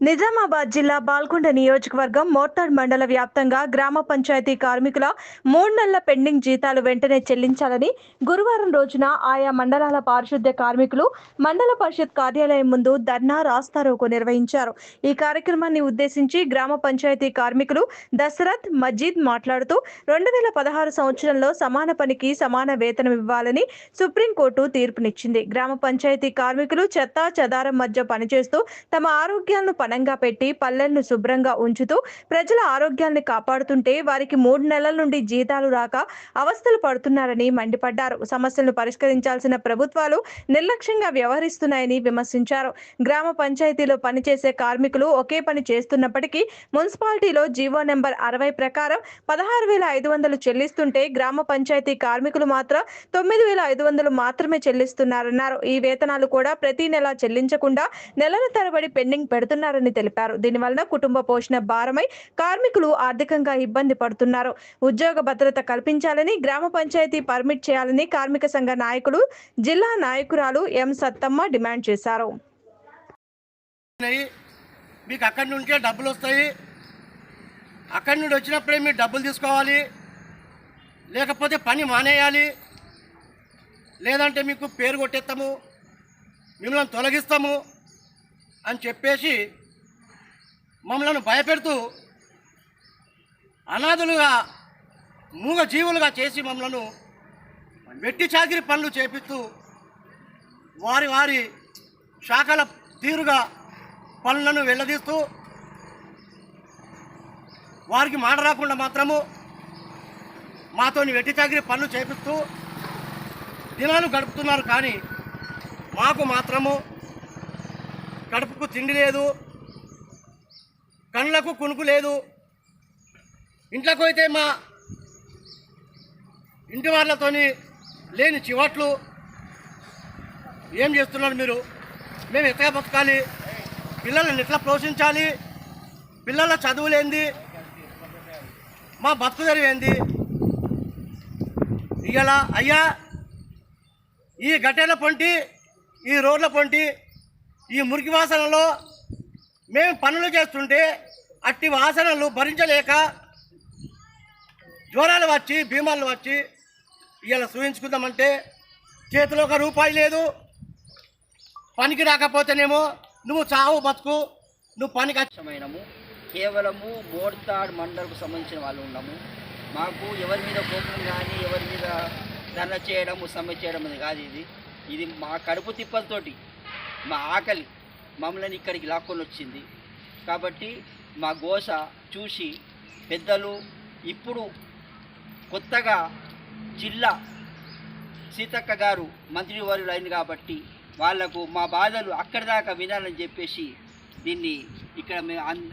నిజామాబాద్ జిల్లా బాల్కొండ నియోజకవర్గం మోర్తాడ్ మండల వ్యాప్తంగా గ్రామ పంచాయతీ కార్మికుల మూడు నెలల పెండింగ్ జీతాలు వెంటనే చెల్లించాలని గురువారం రోజున ఆయా మండలాల పారిశుద్ధ్య కార్మికులు మండల పరిషత్ కార్యాలయం ముందు ధర్నా రాస్తారోకు నిర్వహించారు. ఈ కార్యక్రమాన్ని ఉద్దేశించి గ్రామ పంచాయతీ కార్మికులు దశరథ్ మజీద్ మాట్లాడుతూ రెండు వేల పదహారు సంవత్సరంలో సమాన పనికి సమాన వేతనం ఇవ్వాలని సుప్రీంకోర్టు తీర్పునిచ్చింది. గ్రామ పంచాయతీ కార్మికులు చెత్తా చెదారం మధ్య పనిచేస్తూ తమ ఆరోగ్యాలను పణంగా పెట్టి పల్లెలను శుభ్రంగా ఉంచుతూ ప్రజల ఆరోగ్యాన్ని కాపాడుతుంటే వారికి మూడు నెలల నుండి జీతాలు రాక అవస్థలు పడుతున్నారని మండిపడ్డారు. సమస్యలను పరిష్కరించాల్సిన ప్రభుత్వాలు నిర్లక్ష్యంగా వ్యవహరిస్తున్నాయని విమర్శించారు. గ్రామ పంచాయతీలో పనిచేసే కార్మికులు ఒకే పని చేస్తున్నప్పటికీ మున్సిపాలిటీలో జీవో నెంబర్ అరవై ప్రకారం పదహారు వేల ఐదు వందలు చెల్లిస్తుంటే గ్రామ పంచాయతీ కార్మికులు మాత్రం తొమ్మిది వేల ఐదు వందలు మాత్రమే చెల్లిస్తున్నారన్నారు. ఈ వేతనాలు కూడా ప్రతి నెల చెల్లించకుండా నెలల తరబడి పెండింగ్ పెడుతున్నారని తెలిపారు. దీనివలన కుటుంబ పోషణ భారమై కార్మికులు ఆర్థికంగా ఇబ్బంది పడుతున్నారు. ఉద్యోగ భద్రత కల్పించాలని గ్రామ పంచాయతీ పర్మిట్ చేయాలని కార్మిక సంఘ నాయకులు జిల్లా నాయకురాలు ఎం సత్తమ్మ డిమాండ్ చేశారు. మీకు అక్కడి నుంచే డబ్బులు వస్తాయి. అక్కడి నుండి వచ్చినప్పుడే మీరు డబ్బులు తీసుకోవాలి. లేకపోతే పని మానేయాలి. లేదంటే మీకు పేరు కొట్టేస్తాము. మిమ్మల్ని తొలగిస్తాము అని చెప్పేసి మమ్మలను భయపెడుతూ అనాథులుగా మూగ జీవులుగా చేసి మమ్మలను వెట్టి చాకిరి పనులు చేపిస్తూ వారి వారి శాఖల తీరుగా పనులను వెళ్ళదీస్తూ వారికి మాట రాకుండా మాత్రము మాతోని వెట్టి చాకిరి పనులు చేపిస్తూ దినాలు గడుపుతున్నారు కానీ మాకు మాత్రము కడుపుకు తిండి లేదు. కళ్ళకు కునుకు లేదు. ఇంట్లోకి అయితే మా ఇంటి వాళ్ళతోని లేని చివట్లు. ఏం చేస్తున్నారు మీరు? మేము ఎట్లా బతకాలి. పిల్లలను ఎట్లా పోషించాలి? పిల్లల చదువులేంది మా బతుకు తెరివేంది ఇవాళ అయ్యా ఈ గట్టెల పొంటి ఈ రోడ్ల పొంటి ఈ మురికి వాసనలో మేము పనులు చేస్తుంటే అట్టి వాసనలు భరించలేక జ్వరాలు వచ్చి భీమాలు వచ్చి ఇలా చూయించుకుందామంటే చేతిలో ఒక రూపాయి లేదు. పనికి రాకపోతేనేమో నువ్వు చావు బతుకు నువ్వు పనికి అచ్చమైనము కేవలము మోర్తాడ్ మండలకు సంబంధించిన వాళ్ళు ఉన్నాము. మాకు ఎవరి మీద కోపం కానీ ఎవరి మీద ధర్నా చేయడము సమ్మె చేయడం అనేది కాదు ఇది. ఇది మా కడుపు తిప్పలతోటి మా ఆకలి. మమ్మల్ని ఇక్కడికి లాక్కొని వచ్చింది. కాబట్టి మా గోస చూసి పెద్దలు ఇప్పుడు కొత్తగా జిల్లా సీతక్క గారు మంత్రివర్యులు అయింది కాబట్టి వాళ్ళకు మా బాధలు అక్కడి దాకా వినాలని చెప్పేసి దీన్ని ఇక్కడ మేము అన్-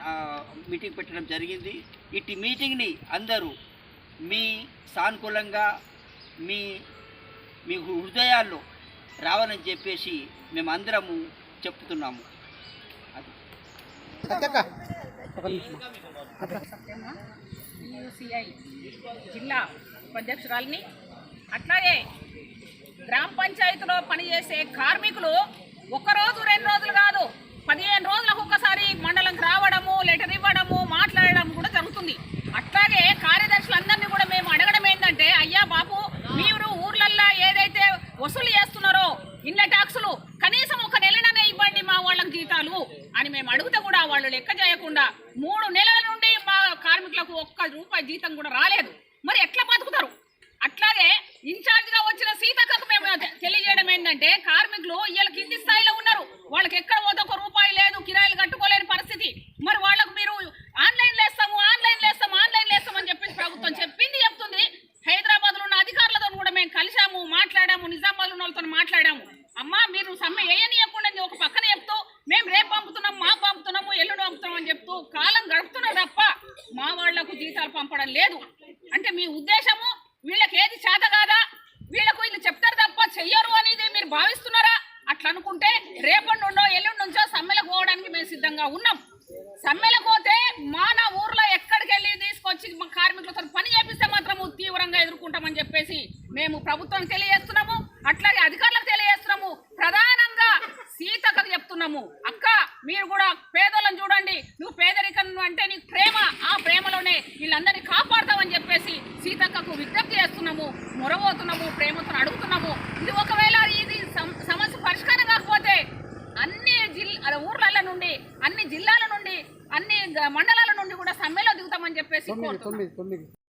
మీటింగ్ పెట్టడం జరిగింది. ఇట్టి మీటింగ్ని అందరూ మీ సానుకూలంగా మీ మీ హృదయాల్లో రావాలని చెప్పేసి మేమందరము చెప్తున్నాము. యూసీఐ జిల్లా ఉపాధ్యక్షురాలిని అట్లాగే గ్రామ పంచాయతీలో పనిచేసే కార్మికులు ఒక రోజు రెండు రోజులు కాదు పదిహేను రోజులకు ఒకసారి మండలంకి రావడము లెటర్ ఇవ్వడము మాట్లాడడం కూడా జరుగుతుంది. అట్లాగే కార్యదర్శులందరినీ కూడా మేము అడగడం ఏంటంటే అయ్యా బాబు మీరు ఊర్లల్లో ఏదైతే వసూలు చేస్తున్నారో ఇళ్ళ ట్యాక్సులు కనీసం ఒక నెలననే ఇవ్వండి మా వాళ్ళకి జీతాలు అని మేము అడిగితే కూడా వాళ్ళు లెక్క చేయకుండా మూడు నెలల నుండి మా కార్మికులకు ఒక్క రూపాయి జీతం కూడా రాలేదు. మరి ఎట్లా బతుకుతారు అట్లాగే ఇన్ఛార్జ్గా వచ్చిన సీతక్కకు మేము తె- తెలియజేయడం ఏంటంటే కార్మికులు ఇవాళ కింది స్థాయిలో ఉన్నారు వాళ్ళకి ఎక్కడ పోతే ఒక రూపాయి లేదు కిరాయిలు కట్టుకోలేని పరిస్థితి మరి వాళ్ళకు మీరు ఆన్లైన్ లేస్తాము ఆన్లైన్ లేస్తాము ఆన్లైన్ లేస్తాము అని చెప్పేసి ప్రభుత్వం చెప్పింది చెప్తుంది హైదరాబాద్లో ఉన్న అధికారులతో కూడా మేము కలిసాము మాట్లాడాము నిజామాబాద్ ఉన్న వాళ్ళతో మాట్లాడాము అమ్మా మీరు సమ్మె వేయనీయకుండా ఒక పక్కన చెప్తూ మేము రేపు పంపుతున్నాం మా పంపుతున్నాము ఎల్లుండి పంపుతున్నాం అని చెప్తూ కాలం గడుపుతున్నారు తప్ప మా వాళ్ళకు జీతాలు లేదు. అంటే మీ ఉద్దేశము వీళ్ళకి ఏది చేత కాదా? వీళ్ళకు వీళ్ళు చెప్తారు తప్ప చెయ్యరు అనేది మీరు భావిస్తున్నారా? అట్లా అనుకుంటే రేపటి నుండో ఎల్లుండి నుంచో సమ్మెలకు పోవడానికి మేము సిద్ధంగా ఉన్నాం. సమ్మెలకు పోతే మన ఊర్లో ఎక్కడికి వెళ్ళి తీసుకొచ్చి మా కార్మికులతో పని చేపిస్తే మాత్రం తీవ్రంగా ఎదుర్కొంటామని చెప్పేసి మేము ప్రభుత్వం తెలియ అట్లాగే అధికారులకు తెలియజేస్తున్నాము ప్రధానంగా సీతక్కకు చెప్తున్నాము అక్క మీరు కూడా పేదలను చూడండి. నువ్వు పేదరికం అంటే నీకు ప్రేమ. ఆ ప్రేమలోనే వీళ్ళందరినీ కాపాడతామని చెప్పేసి సీతక్కకు విజ్ఞప్తి చేస్తున్నాము. మొరబోతున్నాము ప్రేమతో అడుగుతున్నాము ఇది ఒకవేళ ఇది సమ- సమస్య పరిష్కారం కాకపోతే అన్ని జిల్లా ఊర్ల నుండి అన్ని జిల్లాల నుండి అన్ని మండలాల నుండి కూడా సమ్మెలో దిగుతామని చెప్పేసి కోరుతున్నాం.